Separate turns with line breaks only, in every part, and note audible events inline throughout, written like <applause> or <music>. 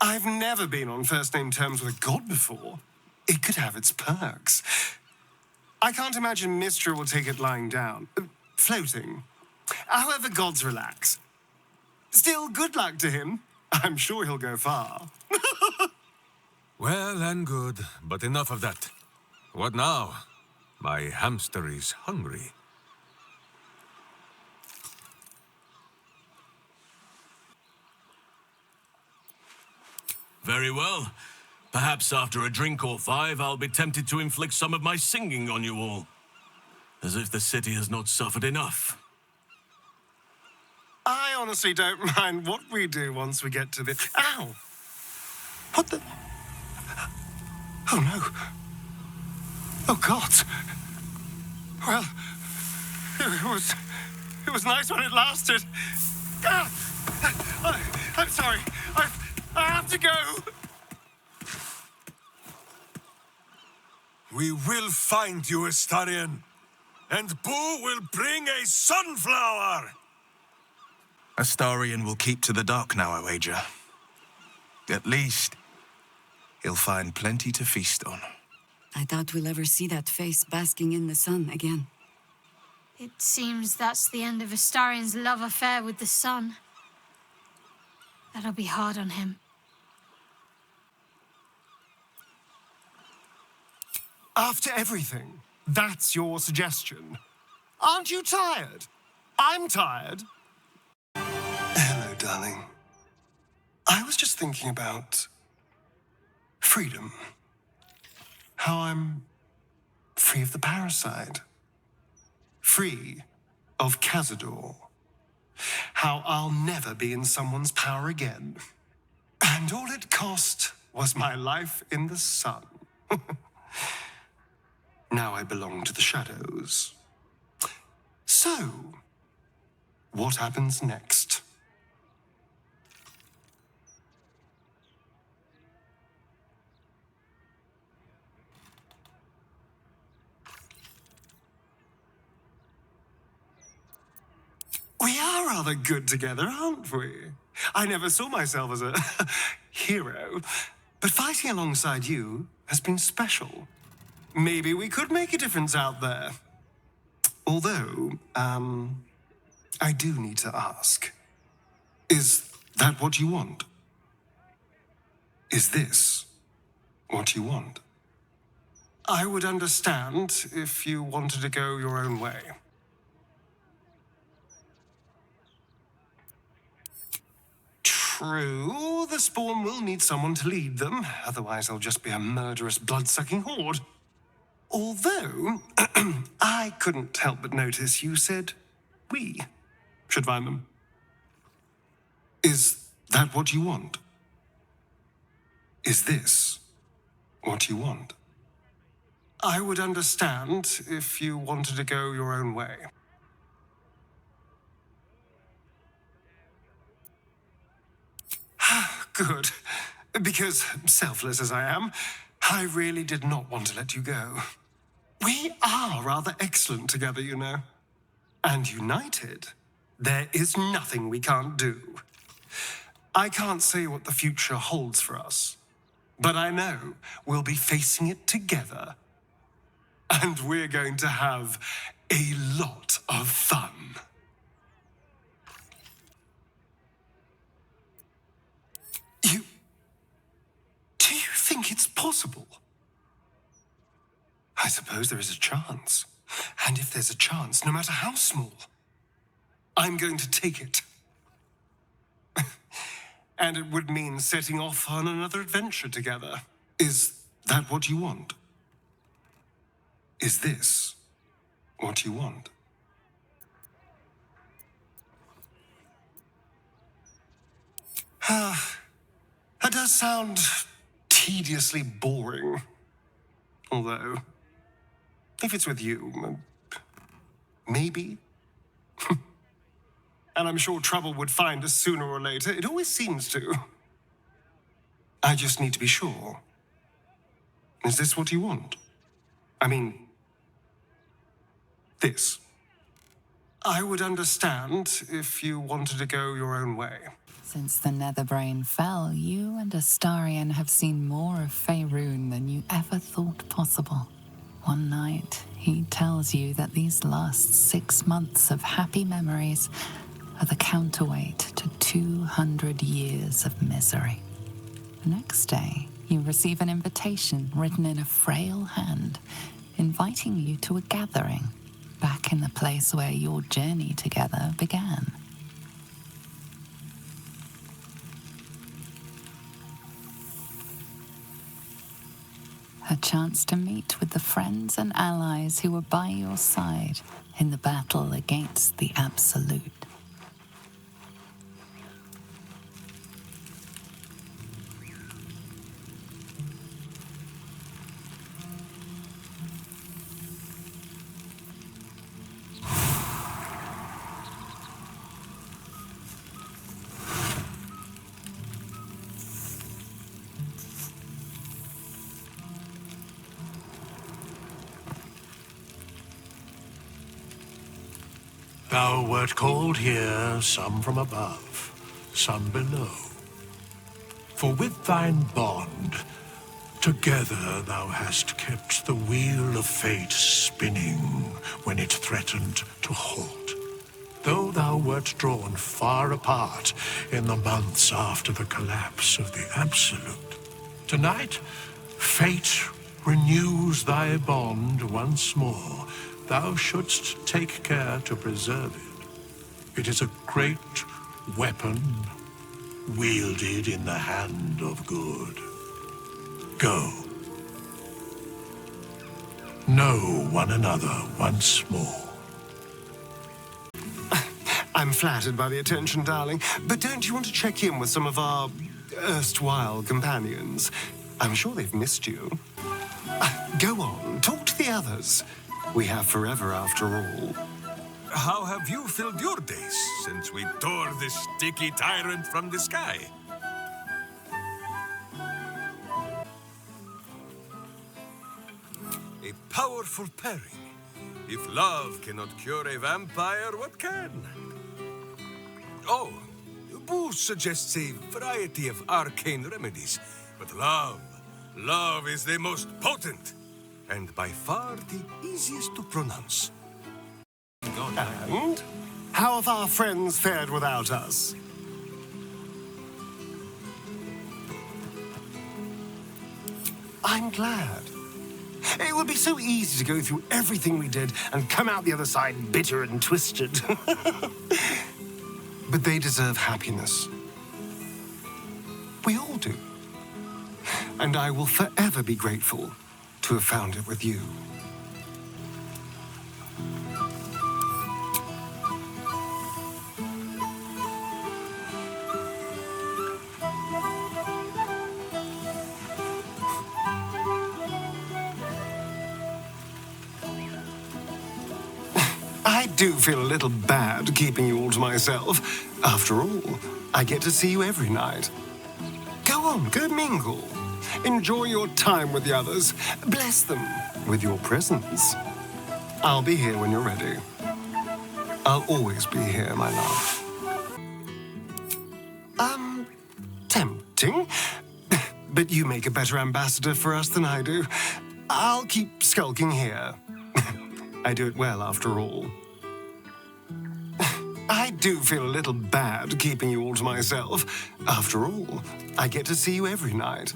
I've never been on first name terms with a god before. It could have its perks. I can't imagine Mistra will take it lying down. Uh, Floating. However, gods relax. Still, good luck to him. I'm sure he'll go far. <laughs>
Well and good, but enough of that. What now? My hamster is hungry.
Very well. Perhaps after a drink or five, I'll be tempted to inflict some of my singing on you all. As if the city has not suffered enough.
I honestly don't mind what we do once we get to the. Ow! What the? Oh no! Oh God! Well, it was. It was nice when it lasted. Ah! I, I'm sorry. I, I have to go.
We will find you, Astarion. And Boo will bring a sunflower!
Astarion will keep to the dark now, I wager. At least, he'll find plenty to feast on.
I doubt we'll ever see that face basking in the sun again.
It seems that's the end of Astarion's love affair with the sun. That'll be hard on him.
After everything, that's your suggestion. Aren't you tired? I'm tired. Hello, darling. I was just thinking about freedom. How I'm free of the parasite. Free of Cazador. How I'll never be in someone's power again. And all it cost was my life in the sun. <laughs> Now I belong to the shadows. So, what happens next? We are rather good together, aren't we? I never saw myself as a <laughs> hero, but fighting alongside you has been special. Maybe we could make a difference out there. Although, um, I do need to ask Is that what you want? Is this what you want? I would understand if you wanted to go your own way. True, the spawn will need someone to lead them, otherwise, they'll just be a murderous, blood sucking horde. Although, <clears throat> I couldn't help but notice you said we should find them. Is that what you want? Is this what you want? I would understand if you wanted to go your own way. <sighs> Good. Because, selfless as I am, I really did not want to let you go. We are rather excellent together, you know. And united, there is nothing we can't do. I can't say what the future holds for us, but I know we'll be facing it together. And we're going to have a lot of fun. You. Do you it's possible? I suppose there is a chance. And if there's a chance, no matter how small, I'm going to take it. <laughs> and it would mean setting off on another adventure together. Is that what you want? Is this what you want? Ah, <sighs> that does sound tediously boring. Although, if it's with you, maybe. <laughs> and I'm sure trouble would find us sooner or later. It always seems to. I just need to be sure. Is this what you want? I mean, this. I would understand if you wanted to go your own way.
Since the Netherbrain fell, you and Astarian have seen more of Faerun than you ever thought possible. One night, he tells you that these last six months of happy memories are the counterweight to 200 years of misery. The next day, you receive an invitation written in a frail hand, inviting you to a gathering back in the place where your journey together began. A chance to meet with the friends and allies who were by your side in the battle against the Absolute.
Thou wert called here, some from above, some below. For with thine bond, together thou hast kept the wheel of fate spinning when it threatened to halt. Though thou wert drawn far apart in the months after the collapse of the Absolute, tonight fate renews thy bond once more. Thou shouldst take care to preserve it. It is a great weapon wielded in the hand of good. Go. Know one another once more.
I'm flattered by the attention, darling, but don't you want to check in with some of our erstwhile companions? I'm sure they've missed you. Go on, talk to the others. We have forever after all.
How have you filled your days since we tore this sticky tyrant from the sky? A powerful pairing. If love cannot cure a vampire, what can? Oh, Boo suggests a variety of arcane remedies, but love, love is the most potent, and by far the easiest to pronounce.
And how have our friends fared without us? I'm glad. It would be so easy to go through everything we did and come out the other side bitter and twisted. <laughs> but they deserve happiness. We all do. And I will forever be grateful to have found it with you. <laughs> I do feel a little bad keeping you all to myself. After all, I get to see you every night. Go on, go mingle. Enjoy your time with the others. Bless them with your presence. I'll be here when you're ready. I'll always be here, my love. Um, tempting. <laughs> But you make a better ambassador for us than I do. I'll keep skulking here. <laughs> I do it well, after all. <laughs> I do feel a little bad keeping you all to myself. After all, I get to see you every night.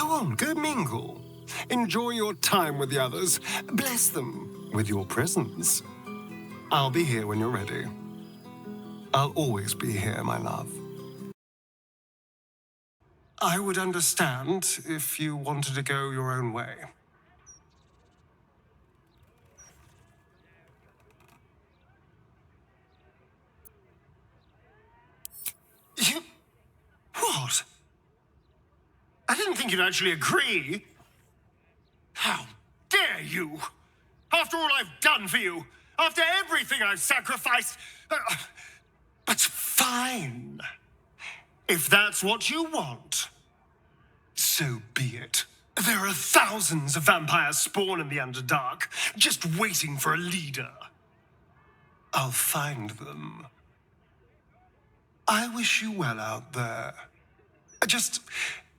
Go on, go mingle. Enjoy your time with the others. Bless them with your presence. I'll be here when you're ready. I'll always be here, my love. I would understand if you wanted to go your own way. You. What? I didn't think you'd actually agree. How dare you? After all I've done for you, after everything I've sacrificed. Uh, but fine. If that's what you want, so be it. There are thousands of vampires spawn in the Underdark, just waiting for a leader. I'll find them. I wish you well out there. Just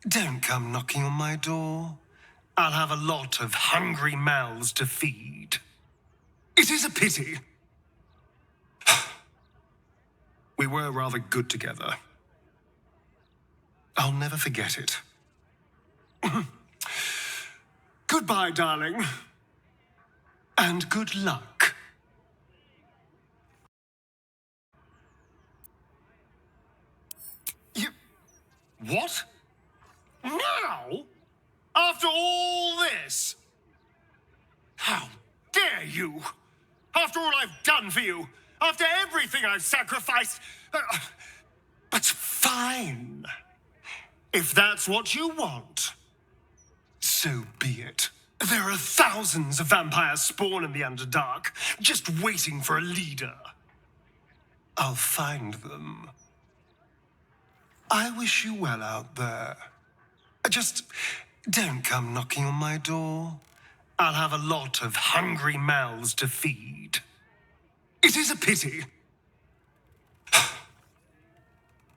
don't come knocking on my door. I'll have a lot of hungry mouths to feed. It is a pity. <sighs> We were rather good together. I'll never forget it. <clears throat> Goodbye, darling. And good luck. You. What? Now? After all this? How dare you? After all I've done for you, after everything I've sacrificed. Uh, but fine. If that's what you want, so be it. There are thousands of vampires spawn in the Underdark, just waiting for a leader. I'll find them. I wish you well out there. Just don't come knocking on my door. I'll have a lot of hungry mouths to feed. It is a pity. <sighs>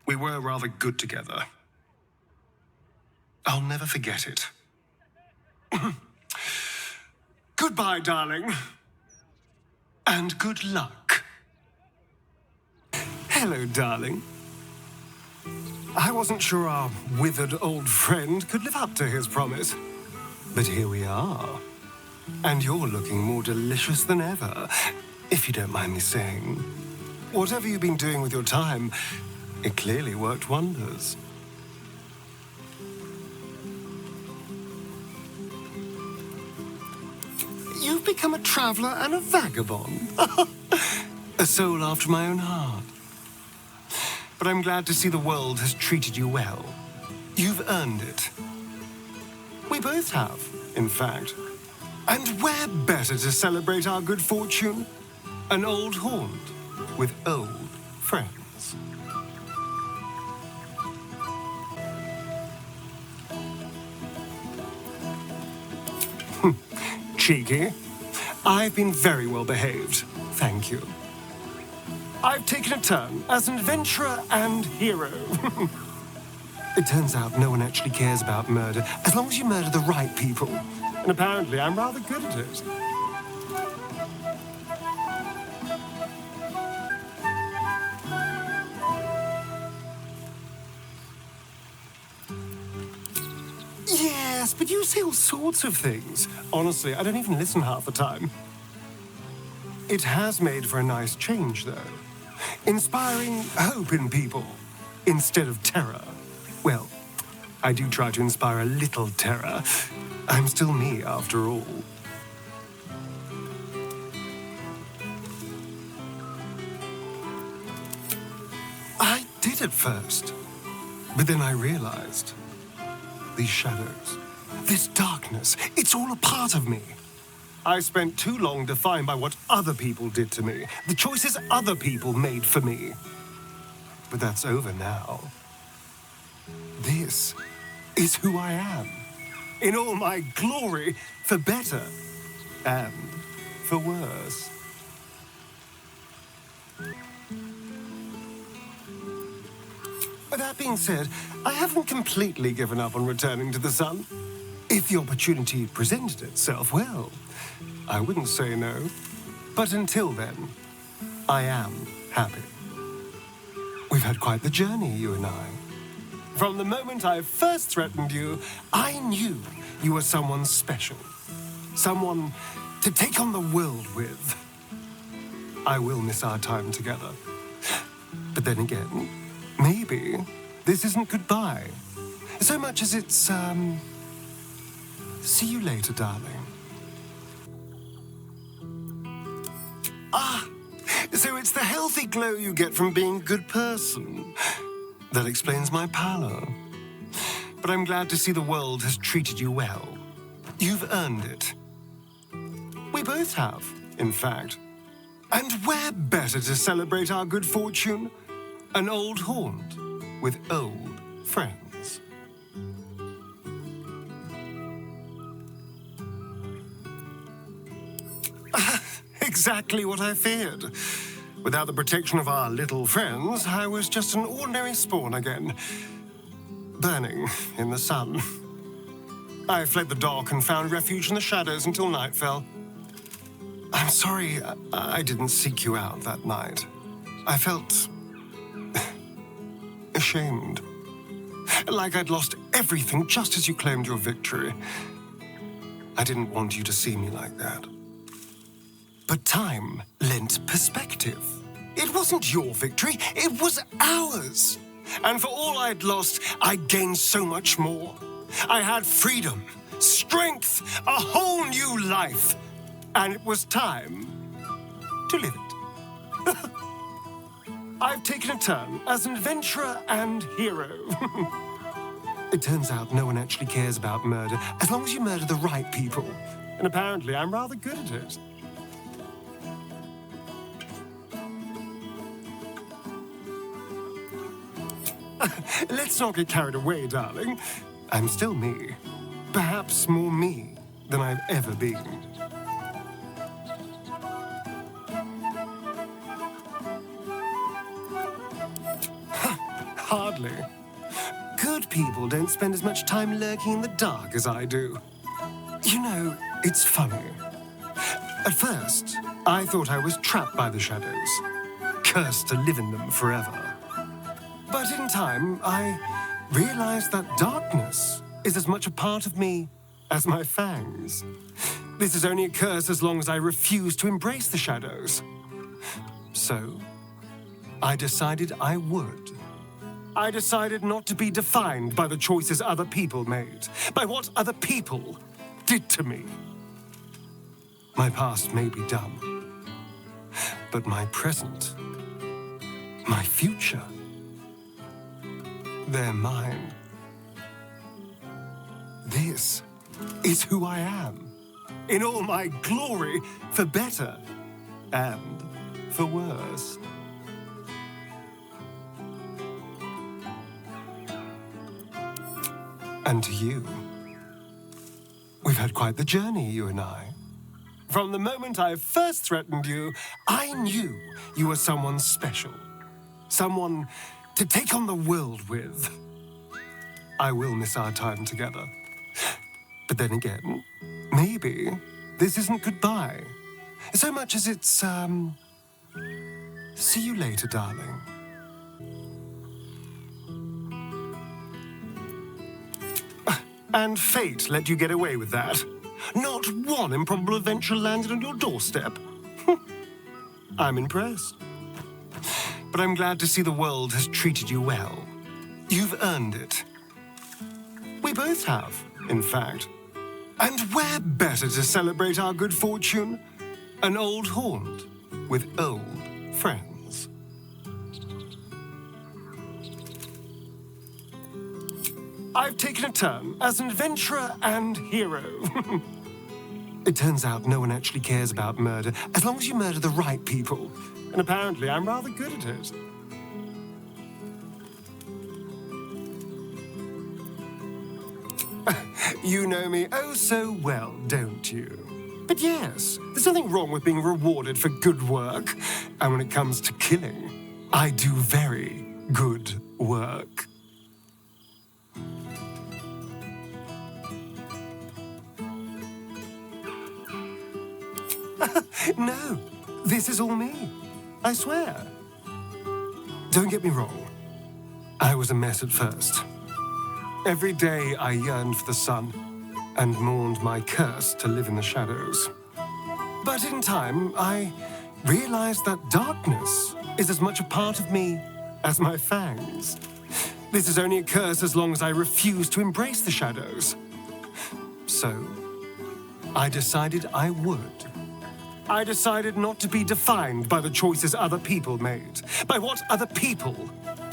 We were rather good together. I'll never forget it. <clears throat> Goodbye, darling. And good luck. Hello, darling. I wasn't sure our withered old friend could live up to his promise. But here we are. And you're looking more delicious than ever, if you don't mind me saying. Whatever you've been doing with your time, it clearly worked wonders. You've become a traveler and a vagabond. <laughs> a soul after my own heart. But I'm glad to see the world has treated you well. You've earned it. We both have, in fact. And where better to celebrate our good fortune? An old haunt with old friends. Hmm. Cheeky. I've been very well behaved. Thank you. I've taken a turn as an adventurer and hero. <laughs> it turns out no one actually cares about murder as long as you murder the right people. And apparently I'm rather good at it. Yes, but you say all sorts of things. Honestly, I don't even listen half the time. It has made for a nice change, though. Inspiring hope in people instead of terror. Well, I do try to inspire a little terror. I'm still me, after all. I did at first, but then I realized these shadows, this darkness, it's all a part of me. I spent too long defined by what other people did to me, the choices other people made for me. But that's over now. This is who I am, in all my glory, for better and for worse. That being said, I haven't completely given up on returning to the sun. If the opportunity presented itself, well, I wouldn't say no. But until then, I am happy. We've had quite the journey, you and I. From the moment I first threatened you, I knew you were someone special. Someone to take on the world with. I will miss our time together. But then again, maybe this isn't goodbye. So much as it's, um. See you later, darling. Ah, so it's the healthy glow you get from being a good person. That explains my pallor. But I'm glad to see the world has treated you well. You've earned it. We both have, in fact. And where better to celebrate our good fortune? An old haunt with old friends. Exactly what I feared. Without the protection of our little friends, I was just an ordinary spawn again, burning in the sun. I fled the dock and found refuge in the shadows until night fell. I'm sorry I, I didn't seek you out that night. I felt <laughs> ashamed. Like I'd lost everything just as you claimed your victory. I didn't want you to see me like that. But time lent perspective. It wasn't your victory, it was ours. And for all I'd lost, I gained so much more. I had freedom, strength, a whole new life. And it was time to live it. <laughs> I've taken a turn as an adventurer and hero. <laughs> it turns out no one actually cares about murder as long as you murder the right people. And apparently I'm rather good at it. <laughs> Let's not get carried away, darling. I'm still me. Perhaps more me than I've ever been. <laughs> Hardly. Good people don't spend as much time lurking in the dark as I do. You know, it's funny. At first, I thought I was trapped by the shadows, cursed to live in them forever. But in time, I realized that darkness is as much a part of me as my fangs. This is only a curse as long as I refuse to embrace the shadows. So, I decided I would. I decided not to be defined by the choices other people made, by what other people did to me. My past may be dumb, but my present, my future, they're mine. This is who I am, in all my glory, for better and for worse. And to you, we've had quite the journey, you and I. From the moment I first threatened you, I knew you were someone special. Someone to take on the world with. I will miss our time together. But then again, maybe this isn't goodbye. So much as it's, um. See you later, darling. And fate let you get away with that. Not one improbable adventure landed on your doorstep. <laughs> I'm impressed. But I'm glad to see the world has treated you well. You've earned it. We both have, in fact. And where better to celebrate our good fortune? An old haunt with old friends. I've taken a turn as an adventurer and hero. <laughs> it turns out no one actually cares about murder as long as you murder the right people. And apparently I'm rather good at it. <laughs> You know me oh so well, don't you? But yes, there's nothing wrong with being rewarded for good work. And when it comes to killing, I do very good work. <laughs> no, this is all me. I swear. Don't get me wrong. I was a mess at first. Every day I yearned for the sun and mourned my curse to live in the shadows. But in time, I realized that darkness is as much a part of me as my fangs. This is only a curse as long as I refuse to embrace the shadows. So, I decided I would. I decided not to be defined by the choices other people made, by what other people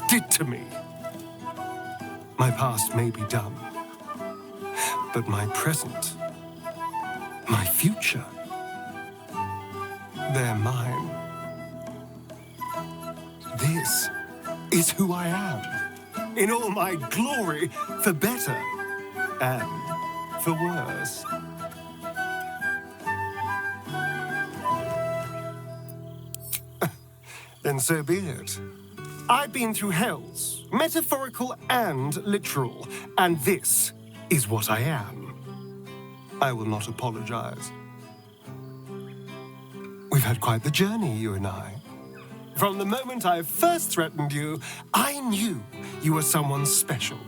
did to me. My past may be dumb, but my present, my future, they're mine. This is who I am, in all my glory, for better and for worse. So be it. I've been through hells, metaphorical and literal, and this is what I am. I will not apologize. We've had quite the journey, you and I. From the moment I first threatened you, I knew you were someone special.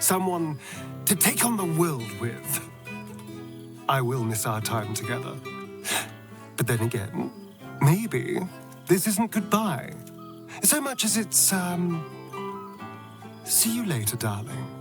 Someone to take on the world with. I will miss our time together. But then again, maybe this isn't goodbye. So much as it's, um. See you later, darling.